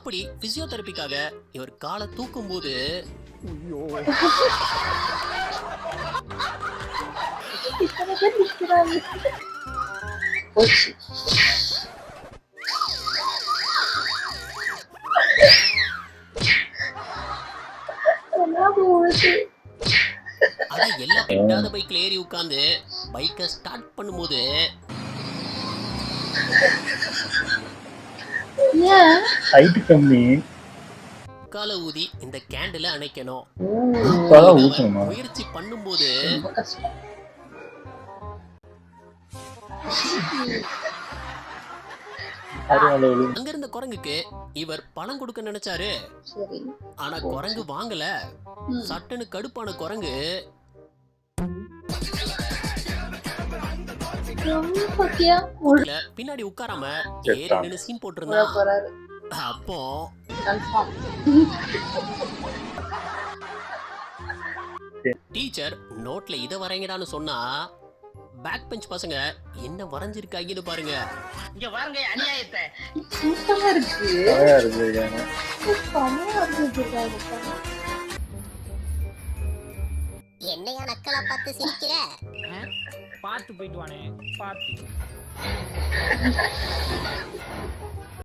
அப்படி பிசியோதெரபிக்காக இவர் காலை தூக்கும் போது எல்லா எட்டாத பைக்ல ஏறி உட்கார்ந்து பைக்கை ஸ்டார்ட் பண்ணும்போது ஹைட் கம்மி. காலை ஊதி இந்த கேண்டில அணைக்கணும். முயற்சி பண்ணும்போது அங்க இருந்த குரங்குக்கு இவர் பணம் கொடுக்க நினைச்சாரு. சரி. ஆனா குரங்கு வாங்கல. சட்டுன்னு கடுப்பான குரங்கு பின்னாடி உட்காராம. ஏறி நின்னு சீன் போட்டிருந்தா அப்போ டீச்சர் நோட்ல இத வரைங்கடான்னு சொன்னா பேக் பெஞ்ச் பசங்க என்ன வரைஞ்சிருக்காங்கன்னு பாருங்க. இங்க பாருங்க அநியாயத்தை. என்னையா நக்கலா பார்த்து சிரிக்கிற? பார்த்து போயிட்டு வானே. பார்த்து.